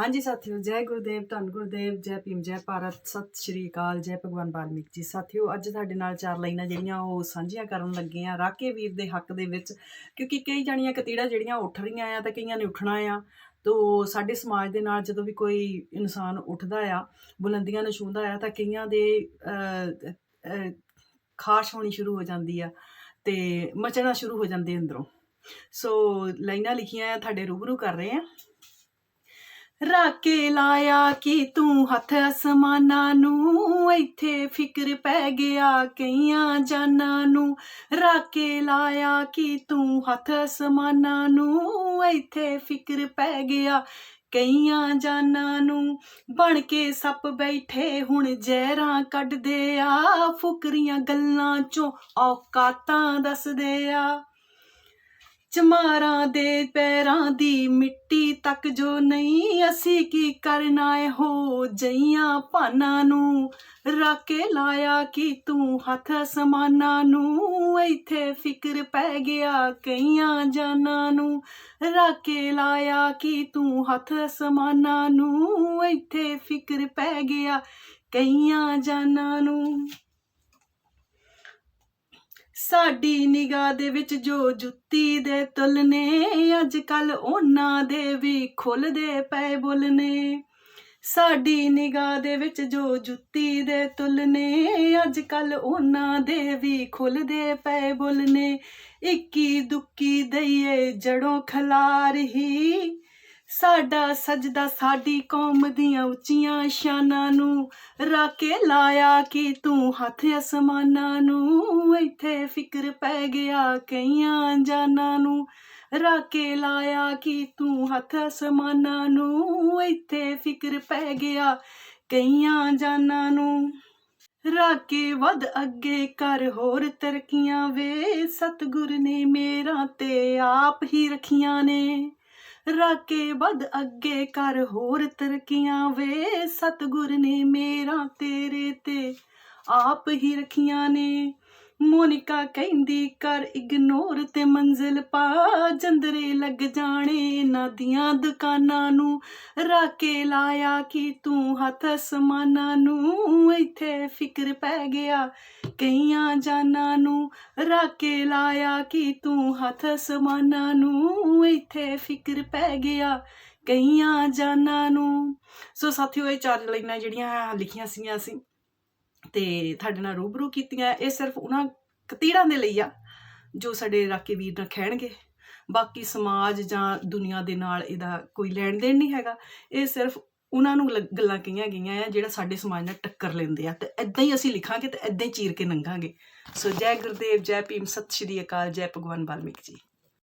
ਹਾਂਜੀ ਸਾਥੀਓ ਜੈ ਗੁਰਦੇਵ ਧੰਨ ਗੁਰਦੇਵ ਜੈ ਭੀਮ ਜੈ ਭਾਰਤ ਸਤਿ ਸ਼੍ਰੀ ਅਕਾਲ ਜੈ ਭਗਵਾਨ ਵਾਲਮੀਕ ਜੀ। ਸਾਥੀਓ ਅੱਜ ਤੁਹਾਡੇ ਨਾਲ ਚਾਰ ਲਾਈਨਾਂ ਜਿਹੜੀਆਂ ਉਹ ਸਾਂਝੀਆਂ ਕਰਨ ਲੱਗੇ ਆ ਰਾਕੇ ਵੀਰ ਦੇ ਹੱਕ ਦੇ ਵਿੱਚ ਕਿਉਂਕਿ ਕਈ ਜਾਣੀਆਂ ਕਤੀੜਾ ਜਿਹੜੀਆਂ ਉੱਠ ਰਹੀਆਂ ਆ ਤੇ ਕਈਆਂ ਨੇ ਉੱਠਣਾ ਆ। ਤੋ ਸਾਡੇ ਸਮਾਜ ਦੇ ਨਾਲ ਜਦੋਂ ਵੀ ਕੋਈ ਇਨਸਾਨ ਉੱਠਦਾ ਆ ਬੁਲੰਦੀਆਂ ਨੂੰ ਛੂੰਹਦਾ ਆ ਤਾਂ ਕਈਆਂ ਦੇ ਅਹ, ਖਾਸ਼ ਹੋਣੀ ਸ਼ੁਰੂ ਹੋ ਜਾਂਦੀ ਆ ਤੇ ਮਚਣਾ ਸ਼ੁਰੂ ਹੋ ਜਾਂਦੇ ਅੰਦਰੋਂ। ਸੋ ਲਾਈਨਾਂ ਲਿਖੀਆਂ ਆ ਤੁਹਾਡੇ ਰੂਬਰੂ ਕਰ ਰਹੇ ਆ। ਰਾਕੇ ਲਾਇਆ ਕਿ ਤੂੰ ਹੱਥ ਅਸਮਾਨਾਂ ਨੂੰ, ਇੱਥੇ ਫਿਕਰ ਪੈ ਗਿਆ ਕਈਆਂ ਜਾਨਾਂ ਨੂੰ। ਰਾਕੇ ਲਾਇਆ ਕਿ ਤੂੰ ਹੱਥ ਅਸਮਾਨਾਂ ਨੂੰ, ਇੱਥੇ ਫਿਕਰ ਪੈ ਗਿਆ ਕਈਆਂ ਜਾਨਾਂ ਨੂੰ। ਬਣ ਕੇ ਸੱਪ ਬੈਠੇ ਹੁਣ ਜ਼ਹਿਰਾਂ ਕੱਢਦੇ ਆ, ਫੁਕਰੀਆਂ ਗੱਲਾਂ ਚੋਂ ਔਕਾਤਾਂ ਦੱਸਦੇ ਆ। ਚਮਾਰਾਂ ਦੇ ਪੈਰਾਂ ਦੀ ਮਿੱਟੀ ਤੱਕ ਜੋ ਨਹੀਂ, ਅਸੀਂ ਕੀ ਕਰਨਾ ਏ ਹੋ ਜਈਆਂ ਭਾਨਾਂ ਨੂੰ? ਰਾਕੇ ਲਾਇਆ ਕਿ ਤੂੰ ਹੱਥ ਸਮਾਨਾਂ ਨੂੰ? ਇੱਥੇ ਫਿਕਰ ਪੈ ਗਿਆ ਕਈਆਂ ਜਾਨਾਂ ਨੂੰ। ਰਾਕੇ ਲਾਇਆ ਕਿ ਤੂੰ ਹੱਥ ਸਮਾਨਾਂ ਨੂੰ? ਇੱਥੇ ਫਿਕਰ ਪੈ ਗਿਆ ਕਈਆਂ ਜਾਨਾਂ ਨੂੰ। ਸਾਡੀ ਨਿਗਾਹ ਦੇ ਵਿੱਚ ਜੋ ਜੁੱਤੀ ਦੇ ਤੁਲ ਨੇ ਅੱਜ ਕੱਲ ਉਹਨਾਂ ਦੇ ਵੀ ਖੁੱਲਦੇ ਪਏ ਬੁੱਲ ਨੇ। ਸਾਡੀ ਨਿਗਾਹ ਦੇ ਵਿੱਚ ਜੋ ਜੁੱਤੀ ਦੇ ਤੁਲ ਨੇ ਅੱਜ ਕੱਲ ਉਹਨਾਂ ਦੇ ਵੀ ਖੁੱਲਦੇ ਪਏ ਬੁੱਲ ਨੇ। ਇੱਕੀ ਦੁੱਕੀ ਦਈਏ ਜੜੋਂ ਖਲਾਰ ਹੀ ਸਾਡਾ ਸਜਦਾ ਸਾਡੀ ਕੌਮ ਦੀਆਂ ਉੱਚੀਆਂ ਸ਼ਾਨਾਂ ਨੂੰ ਰਾਕੇ ਲਾਇਆ ਕਿ ਤੂੰ ਹੱਥ ਅਸਮਾਨਾਂ ਨੂੰ, ਇੱਥੇ ਫਿਕਰ ਪੈ ਗਿਆ ਕਈਆਂ ਜਾਨਾਂ ਨੂੰ। ਰਾਕੇ ਲਾਇਆ ਕਿ ਤੂੰ ਹੱਥ ਅਸਮਾਨਾਂ ਨੂੰ, ਇੱਥੇ ਫਿਕਰ ਪੈ ਗਿਆ ਕਈਆਂ ਜਾਨਾਂ ਨੂੰ। ਰਾਕੇ ਵੱਧ ਅੱਗੇ ਕਰ, ਹੋਰ ਤਰਕੀਆਂ ਵੇ। ਸਤਗੁਰ ਨੇ ਮੇਰਾ ਤੇ ਆਪ ਹੀ ਰਖੀਆਂ ਨੇ। ਰਾਕੇ ਵੱਧ ਅੱਗੇ ਕਰ ਹੋਰ ਤਰਕੀਆਂ ਵੇ। ਸਤਗੁਰ ਨੇ ਮੇਰਾ ਤੇਰੇ ਤੇ ਆਪ ਹੀ ਰਖੀਆਂ ਨੇ। ਮੋਨਿਕਾ ਕਹਿੰਦੀ, ਕਰ ਇਗਨੋਰ ਤੇ ਮੰਜ਼ਿਲ ਪਾ। ਜੰਦਰੇ ਲੱਗ ਜਾਣੇ ਇਹਨਾਂ ਦੀਆਂ ਦੁਕਾਨਾਂ ਨੂੰ। ਰਾਕੇ ਲਾਇਆ ਕਿ ਤੂੰ ਹੱਥ ਸਮਾਨਾਂ ਨੂੰ। ਇੱਥੇ ਫਿਕਰ ਪੈ ਗਿਆ ਕਈਆਂ ਜਾਨਾਂ ਨੂੰ। ਰਾਕੇ ਲਾਇਆ ਕਿ ਤੂੰ ਹੱਥ ਸਮਾਨਾਂ ਨੂੰ। ਇੱਥੇ ਫਿਕਰ ਪੈ ਗਿਆ ਕਈਆਂ ਜਾਨਾਂ ਨੂੰ। ਸੋ ਸਾਥੀਓ, ਇਹ ਚਾਰ ਲਾਈਨਾਂ ਜਿਹੜੀਆਂ ਲਿਖੀਆਂ ਸੀਗੀਆਂ ਅਸੀਂ ਤੇ ਤੁਹਾਡੇ ਨਾਲ ਰੂਬਰੂ ਕੀਤੀਆਂ। ਇਹ ਸਿਰਫ ਉਹਨਾਂ ਕਤੀੜਾਂ ਦੇ ਲਈ ਆ, ਜੋ ਸਾਡੇ ਰਾਕੇ ਵੀਰ ਨਾਲ ਖਹਿਣਗੇ। ਬਾਕੀ ਸਮਾਜ ਜਾਂ ਦੁਨੀਆ ਦੇ ਨਾਲ ਇਹਦਾ ਕੋਈ ਲੈਣ ਦੇਣ ਨਹੀਂ ਹੈਗਾ। ਇਹ ਸਿਰਫ ਉਹਨਾਂ ਨੂੰ ਲ- ਗੱਲਾਂ ਕਹੀਆਂ ਗਈਆਂ ਆ, ਜਿਹੜਾ ਸਾਡੇ ਸਮਾਜ ਨਾਲ ਟੱਕਰ ਲੈਂਦੇ ਆ। ਤੇ ਐਦਾਂ ਹੀ ਅਸੀਂ ਲਿਖਾਂਗੇ ਤੇ ਐਦਾਂ ਹੀ ਚੀਰ ਕੇ ਨੰਗਾਂਗੇ। ਸੋ ਜੈ ਗੁਰਦੇਵ, ਜੈ ਭੀਮ, ਸਤਿ ਸ਼੍ਰੀ ਅਕਾਲ, ਜੈ ਭਗਵਾਨ ਵਾਲਮੀਕ ਜੀ।